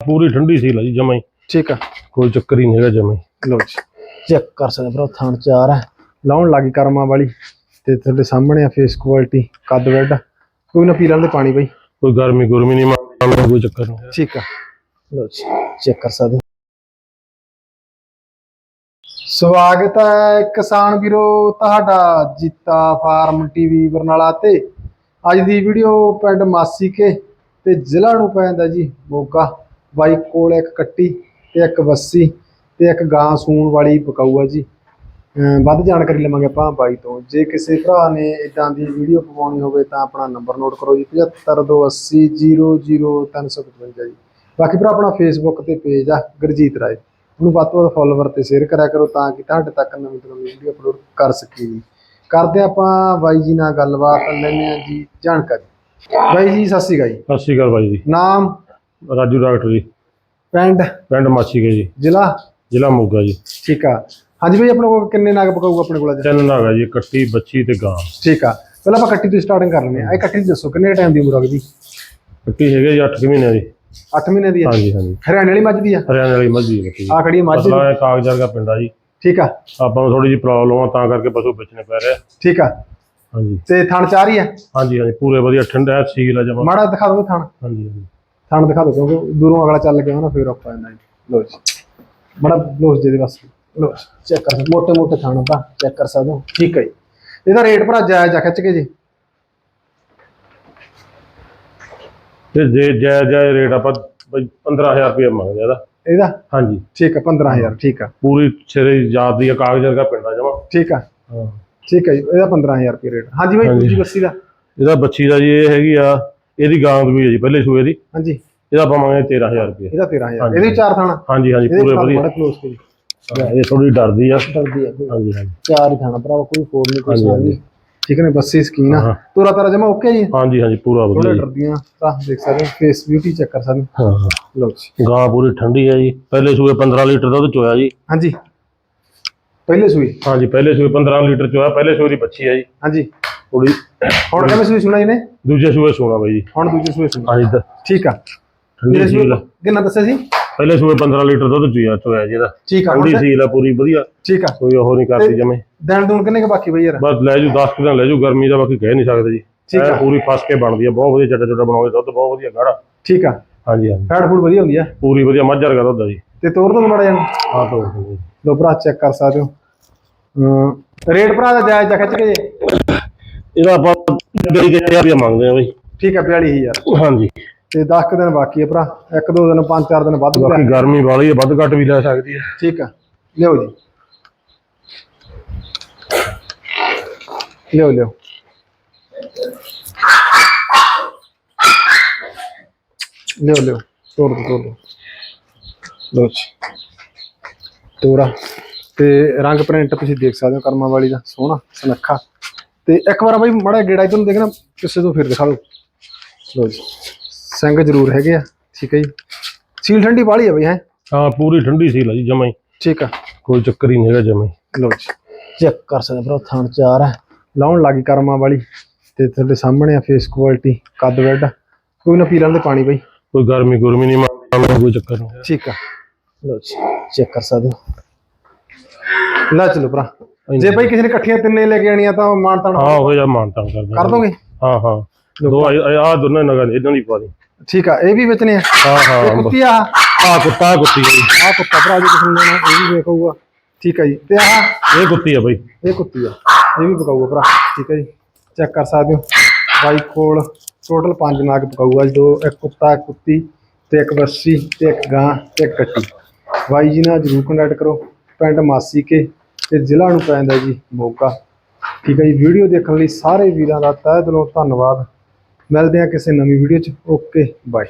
ਪੂਰੀ ਠੰਡੀ ਸੀ ਜੀ ਜਮਾਂ ਹੀ। ਠੀਕ ਆ। ਕੋਈ ਚੱਕਰ ਹੀ ਨਹੀਂ ਹੈਗਾ ਜਮਾਂ ਹੀ। ਲੋ ਜੀ ਚੈੱਕ ਕਰ ਸਕਦੇ ਭਰਾ ਥਣ ਚਾਰ ਹੈ। ਲਾਉਣ ਲੱਗੀ ਕਰਮਾਂ ਵਾਲੀ ਤੇ ਤੁਹਾਡੇ ਸਾਹਮਣੇ ਆ ਫੇਸ ਕੁਆਲਿਟੀ ਕੱਦ ਵੱਡ ਕੋਈ ਨਾ ਪੀ ਲੈਂਦੇ ਪਾਣੀ ਬਈ। ਕੋਈ ਗਰਮੀ ਗੁਰਮੀ ਨਹੀਂ ਮਾਰਦਾ ਕੋਈ ਚੱਕਰ ਨਹੀਂ। ਠੀਕ ਆ। ਲੋ ਜੀ ਚੈੱਕ ਕਰ ਸਕਦੇ। ਸਵਾਗਤ ਹੈ ਕਿਸਾਨ ਵੀਰੋ ਤੁਹਾਡਾ ਜੀਤਾ ਫਾਰਮ ਟੀਵੀ ਬਰਨਾਲਾ ਤੇ। ਅੱਜ ਦੀ ਵੀਡੀਓ ਪਿੰਡ ਮਾਸੀ ਕੇ ਤੇ ਜ਼ਿਲ੍ਹਾ ਨੂੰ ਪੈਂਦਾ ਜੀ ਮੋਗਾ। ਬਾਈ ਕੋਲ ਇੱਕ ਕੱਟੀ ਤੇ ਇੱਕ ਵੱਸੀ ਤੇ ਇੱਕ ਗਾਂ ਸੂਣ ਵਾਲੀ ਪਕਾਊ ਆ ਜੀ ਵੱਧ ਜਾਣਕਾਰੀ ਲਵਾਂਗੇ ਆਪਾਂ ਬਾਈ ਤੋਂ। ਜੇ ਕਿਸੇ ਭਰਾ ਨੇ ਇਦਾਂ ਦੀ ਵੀਡੀਓ ਪਵਾਉਣੀ ਹੋਵੇ ਤਾਂ ਆਪਣਾ ਨੰਬਰ ਨੋਟ ਕਰੋ ਜੀ 7528000355 ਜੀ। ਬਾਕੀ ਭਰਾ ਆਪਣਾ ਫੇਸਬੁੱਕ ਤੇ ਪੇਜ ਆ ਗੁਰਜੀਤ ਰਾਏ। ਉਹਨੂੰ ਵੱਧ ਤੋਂ ਵੱਧ ਫੋਲੋਵਰ ਤੇ ਸ਼ੇਅਰ ਕਰਿਆ ਕਰੋ ਤਾਂ ਕਿ ਤੁਹਾਡੇ ਤੱਕ ਨਵੀਂ ਤੋਂ ਨਵੀਂ ਵੀਡੀਓ ਅਪਲੋਡ ਕਰ ਸਕੀਏ ਜੀ। ਕਰਦੇ ਆਪਾਂ ਬਾਈ ਜੀ ਨਾਲ ਗੱਲਬਾਤ ਲੈਂਦੇ ਆ ਜੀ ਜਾਣਕਾਰੀ। ਬਾਈ ਜੀ ਸਤਿ ਸ਼੍ਰੀ ਅਕਾਲ ਜੀ। ਸਤਿ ਸ਼੍ਰੀ ਅਕਾਲ ਬਾਈ ਜੀ। ਨਾਮ? ਰਾਜੂ ਡਾਕਟਰ ਜੀ। ਪਿੰਡ? ਪਿੰਡ ਮਾਛੀ ਕੇ ਜੀ। ਜ਼ਿਲ੍ਹਾ? ਜ਼ਿਲ੍ਹਾ ਮੋਗਾ ਜੀ। ਠੀਕ ਆ। ਹਾਂਜੀ ਬਾਈ ਆਪਣੇ ਕੋਲ ਕਿੰਨੇ ਨਗ ਪਕਾਊ ਆਪਣੇ ਕੋਲ ਅੱਜ? ਤਿੰਨ ਨਾਗ ਆ ਜੀ ਕੱਟੀ ਬੱਚੀ ਤੇ ਗਾਂ। ਠੀਕ ਆ। ਪਹਿਲਾਂ ਆਪਾਂ ਕੱਟੀ ਤੋਂ ਸਟਾਰਟਿੰਗ ਕਰ ਲੈਂਦੇ ਆ। ਇਹ ਕੱਟੀ ਦੀ ਦੱਸੋ ਕਿੰਨੇ ਟਾਈਮ ਦੀ ਉਮਰ ਆ ਕੱਟੀ ਹੈਗੇ ਜੀ 8 ਮਹੀਨਿਆਂ ਦੀ 8 ਮਹੀਨੇ ਦੀ ਆ? ਹਾਂਜੀ ਹਾਂਜੀ। ਹਰਿਆਣੇ ਵਾਲੀ ਮੱਝ ਦੀ ਆ? ਹਰਿਆਣੇ ਵਾਲੀ ਮੱਝੀ ਹੈ ਕੱਟੀ ਆ ਖੜੀ ਮੱਝ ਦੀ। ਇਹ ਕਾਗਜ਼ਾਂ ਦਾ ਪਿੰਡਾ ਜੀ। ਠੀਕ ਆ। ਆਪਾਂ ਨੂੰ ਥੋੜੀ ਜਿਹੀ ਪ੍ਰੋਬਲਮ ਆ ਤਾਂ ਕਰਕੇ ਪਸ਼ੂ ਵੇਚਣੇ ਪੈ ਰਹੇ। ਠੀਕ ਆ। ਹਾਂਜੀ। ਤੇ ਥਣ ਚਾਰ ਹੀ ਆ? ਹਾਂਜੀ ਹਾਂਜੀ। ਪੂਰੇ ਵਧੀਆ ਠੰਡਾ ਸੀਲ ਆ ਜਮਾ। ਮਾੜਾ ਦਿਖਾ ਦਿਓ ਥਣ। ਹਾਂਜੀ ਹਾਂਜੀ। ਥਣ ਦਿਖਾ ਦਿਓ ਕਿਉਂਕਿ ਦੂਰੋਂ ਅਗਲਾ ਚੱਲ ਗਿਆ ਨਾ ਫਿਰ ਆਪਾਂ ਇਹਨਾਂ ਲੋ ਜੀ। ਬੜਾ ਲੋਸ ਦੇ ਦੇ ਬਸ ਲੋ ਚੈੱਕ ਕਰ ਸਕਦੇ ਮੋਟੇ ਮੋਟੇ ਥਣ ਤਾਂ ਚੈੱਕ ਕਰ ਸਕਦੇ ਹੋ। ਠੀਕ ਹੈ ਜੀ। ਇਹਦਾ ਰੇਟ ਭਰਾ ਜਾਇਜ਼ ਆ ਖਿੱਚ ਕੇ ਜੀ। ਤੇ ਜੇ ਜੈ ਜੈ ਰੇਟ ਆਪਾਂ ਬਈ 15000 ਰੁਪਏ ਮੰਗਦੇ ਆ ਇਹਦਾ। ਇਹਦਾ? ਹਾਂਜੀ। ਠੀਕ ਆ 15000 ਠੀਕ ਆ ਪੂਰੀ ਸਿਰੇ ਜਾਤ ਦੀ ਆ, ਕਾਗਜ਼ਾਂ ਦਾ ਪਿੰਡਾ ਜਮਾ। ਠੀਕ ਆ ਹਾਂ। ਠੀਕ ਹੈ ਜੀ ਇਹਦਾ 15000 ਰੁਪਏ ਰੇਟ। ਹਾਂਜੀ ਬਾਈ। ਦੂਜੀ ਬੱਸੀ ਦਾ। ਇਹਦਾ ਬੱਚੀ ਦਾ ਜੀ ਇਹ ਹੈਗੀ ਆ ਇਹਦੀ ਗਾਂ ਵੀ ਹੈ ਜੀ ਪਹਿਲੇ ਸੂਏ ਦੀ। ਹਾਂਜੀ। ਇਹਦਾ ਮੰਗਦੇ 13000 ਰੁਪਏ। ਇਹਦਾ 13000 ਹਾਂਜੀ। ਇਹਦੇ ਚਾਰ ਥਾਣਾ। ਹਾਂਜੀ ਹਾਂਜੀ ਪੂਰੇ ਵਧੀਆ। ਬੜਾ ਕਲੋਜ਼ ਕੇ ਜੀ ਇਹ ਥੋੜੀ ਡਰਦੀ ਆ। ਡਰਦੀ ਆ। ਹਾਂਜੀ ਹਾਂਜੀ। ਚਾਰ ਹੀ ਥਾਣਾ ਭਰਾਵਾ ਕੋਈ ਫੋੜ ਨਹੀਂ ਕੋਈ ਸਾਰ। ਨਹੀਂ ਠੀਕ ਨੇ ਬੱਸੀ ਸਕੀਨ ਆ। ਤੋਰਾ ਤਾਰਾ ਜਮਾ ਓਕੇ ਜੀ? ਹਾਂਜੀ ਹਾਂਜੀ ਪੂਰਾ ਵਧੀਆ ਥੋੜਾ ਡਰਦੀਆਂ ਤਾਂ ਦੇਖ ਸਕਦੇ ਫੇਸ ਬਿਊਟੀ ਚੈੱਕ ਕਰ ਸਕਦੇ ਹੋ। ਲਓ ਜੀ। ਗਾਂ ਪੂਰੀ ਠੰਡੀ ਹੈ ਜੀ। ਪਹਿਲੇ ਸੂਏ 15 ਲੀਟਰ ਦੁੱਧ ਚੋਇਆ ਜੀ। ਹਾਂਜੀ। ਪਹਿਲੇ ਸੂਈ ਹਾਂਜੀ ਪਹਿਲੇ ਸੂਏ 15 ਲੀਟਰ ਚੋਇਆ ਪਹਿਲੇ ਸੂਏ ਦੀ ਬੱਚੀ ਹੈ ਜੀ। ਹਾਂਜੀ। ਥੋੜੀ ਹੁਣ ਕਿਵੇਂ ਸੂਈ ਸੁਣਾ ਇਹਨੇ? ਦੂਜੇ ਸੂਏ ਸੋਣਾ ਬਾਈ ਜੀ। ਹੁਣ ਦੂਜੇ ਸੂਈ ਸੁਣਾ ਹਾਂਜੀ ਦ- ਠੀਕ ਆ। ਠੰਡੀ ਸੀਲ ਸੂਏ ਆ। ਕਿੰਨਾ ਦੱਸਿਆ ਸੀ? ਪਹਿਲੇ ਸੂਏ 15 ਲੀਟਰ ਦੁੱਧ ਚੋਇਆ ਚੋਇਆ ਜੀ ਇਹਦਾ। ਠੀਕ ਆ ਠੰਡੀ ਹੁਣ ਸੀਲ ਆ ਪੂਰੀ ਵਧੀਆ। ਠੀਕ ਆ। ਕੋਈ ਉਹ ਨਹੀਂ ਕਰਦੀ ਜਮੇ। ਦਿਨ ਦੂਨ ਕਿੰਨੇ ਕੁ ਬਾਕੀ ਬਈ ਯਾਰ? ਬਸ ਲੈ ਜੂ 10 ਦਿਨ ਲੈ ਜੂ ਗਰਮੀ ਦਾ ਬਾਕੀ ਕਹਿ ਨਹੀਂ ਸਕਦੇ ਜੀ। ਠੀਕ ਐਨ ਆ। ਪੂਰੀ ਫਸ ਕੇ ਬਣਦੀ ਆ ਬਹੁਤ ਵਧੀਆ ਚੱਡਾ ਚੱਡਾ ਬਣਾਉਂਦੇ ਦੁੱਧ ਬਹੁਤ ਵਧੀਆ ਗਾੜਾ। ਠੀਕ ਆ। ਹਾਂਜੀ ਹਾਂਜੀ। ਫੈਟ ਫੂਡ ਵਧੀਆ ਹੁੰਦੀ ਆ। ਪੂਰੀ ਵਧੀਆ ਮੱਝ ਵਰਗਾ ਦੁੱਧ ਆ ਜੀ। ਤੇ ਤੋਰ ਦੋ ਮਾੜਾ ਜਾਨ ਆਹ ਤੋਂ ਜੀ। ਲੋ ਭਰਾ ਚੈੱਕ ਕਰ ਸਕਦੇ ਹੋ। ਰੇਟ ਭਰਾ ਦਾ ਜਾਇਜ਼ ਆ ਖਿੱਚ ਕੇ ਜੇ। ਇਹਦਾ ਆਪਾਂ 20000 ਰੁਪਏ ਮੰਗਦੇ ਆ ਬਈ। ਠੀਕ ਆ 42000 ਹਾਂਜੀ। ਤੇ 10 ਕੁ ਦਿਨ ਬਾਕੀ ਆ ਭਰਾ। ਇੱਕ ਦੋ ਦਿਨ ਪੰਜ ਚਾਰ ਦਿਨ ਵੱਧ ਵੀ ਬਾਕੀ ਗਰਮੀ ਵਾਲੀ ਹੈ ਵੱਧ ਘੱਟ ਵੀ ਲੈ ਸਕਦੀ ਹੈ। ਠੀਕ ਆ ਲਿਓ ਜੀ। ਲਿਓ ਲਿਓ। ਲਿਓ ਲਿਓ। ਤੋੜ ਦੋ ਤੋੜ ਦੋ। ਲਓ ਜੀ। ਤੋਰਾ ਤੇ ਰੰਗ ਪ੍ਰਿੰਟ ਤੁਸੀਂ ਦੇਖ ਸਕਦੇ ਹੋ ਕਰਮਾਂ ਵਾਲੀ ਦਾ ਸੋਹਣਾ ਸੁਨੱਖਾ। ਤੇ ਇੱਕ ਵਾਰ ਬਾਈ ਮੜਾ ਗੇੜਾ ਇਧਰ ਨੂੰ ਦੇਖਣਾ ਕਿਸੇ ਤੋਂ ਫਿਰ ਦਿਖਾ ਲਓ। ਲਓ ਜੀ ਸਿੰਘ ਜ਼ਰੂਰ ਹੈਗੇ ਆ ਠੀਕ ਹੈ ਜੀ। ਸੀਲ ਠੰਡੀ ਵਾਲੀ ਆ ਬਈ ਹੈ? ਹਾਂ ਪੂਰੀ ਠੰਡੀ ਸੀ ਜੀ ਜਮਾਂ ਹੀ। ਠੀਕ ਆ। ਕੋਈ ਚੱਕਰ ਹੀ ਨਹੀਂ ਹੈਗਾ ਜਮਾਂ ਹੀ। ਲਓ ਜੀ ਚੈੱਕ ਕਰ ਸਕਦੇ ਭਰਾ ਥਣ ਚਾਰ ਹੈ ਲਾਉਣ ਲੱਗੀ ਕਰਮਾਂ ਵਾਲੀ ਤੇ ਤੁਹਾਡੇ ਸਾਹਮਣੇ ਆ ਫੇਸ ਕੁਆਲਿਟੀ ਕੱਦ ਵੱਡ ਕੋਈ ਨਾ ਪੀ ਲੈਂਦੇ ਪਾਣੀ ਬਈ। ਕੋਈ ਗਰਮੀ ਗੁਰਮੀ ਨਹੀਂ ਮਾਰਦਾ ਕੋਈ ਚੱਕਰ ਨਹੀਂ। ਠੀਕ ਆ। ਲਓ ਜੀ ਚੈੱਕ ਕਰ ਸਕਦੇ ਹੋ। ਲੈ ਚਲੋ ਭਰਾ। ਜੇ ਬਈ ਕਿਸੇ ਨੇ ਇਕੱਠੀਆਂ ਤਿੰਨੇ ਲੈ ਕੇ ਆਣੀਆਂ ਤਾਂ ਮਾਨ ਤਾਨ ਹਾਂ ਹੋ ਜਾ ਮਾਨਤਾ ਕਰ ਕਰ ਦੋਗੇ? ਹਾਂ ਹਾਂ। ਦੋ ਆ ਦੋਨੇ ਨਗਰ ਇਹਨਾਂ ਦੀ ਪਾ ਦੇ। ਠੀਕ ਆ ਇਹ ਵੀ ਵੇਚਣੇ ਆ? ਹਾਂ ਹਾਂ ਕੁੱਤੀ ਆ? ਆ ਕੁੱਤਾ ਕੁੱਤੀ ਜੀ। ਆ ਕੁੱਤਾ ਭਰਾ ਜੀ ਕਿਸੇ ਨੂੰ ਇਹ ਵੀ ਵੇਖੂਗਾ ਠੀਕ ਆ ਜੀ। ਤੇ ਆਹ ਇਹ ਕੁੱਤੀ ਹੈ ਬਈ। ਇਹ ਕੁੱਤੀ ਆ। ਇਹ ਵੀ ਪਕਾਊਗਾ ਭਰਾ। ਠੀਕ ਹੈ ਜੀ। ਚੈੱਕ ਕਰ ਸਕਦੇ ਹੋ। ਬਾਈ ਕੋਲ ਟੋਟਲ ਪੰਜ ਨਾਗ ਪਕਾਊਗਾ ਜੀ। ਦੋ ਇੱਕ ਕੁੱਤਾ ਇੱਕ ਕੁੱਤੀ ਤੇ ਇੱਕ ਬੱਸੀ ਤੇ ਇੱਕ ਗਾਂ ਤੇ ਇੱਕ ਕੱਟੀ। ਬਾਈ ਜੀ ਨਾਲ ਜਰੂਰ ਕੰਟੈਕਟ ਕਰੋ। ਪਿੰਡ ਮਾਸੀ ਕੇ ਤੇ ਜ਼ਿਲ੍ਹਾ ਨੂੰ ਪੈਂਦਾ ਜੀ ਮੋਗਾ ਠੀਕ ਹੈ ਜੀ, ਵੀਡੀਓ ਦੇਖਣ ਲਈ ਸਾਰੇ ਵੀਰਾਂ ਦਾ ਤਹਿ ਦਿਲੋਂ ਧੰਨਵਾਦ। ਮਿਲਦੇ ਹਾਂ ਕਿਸੇ ਨਵੀਂ ਵੀਡੀਓ 'ਚ। Okay, bye.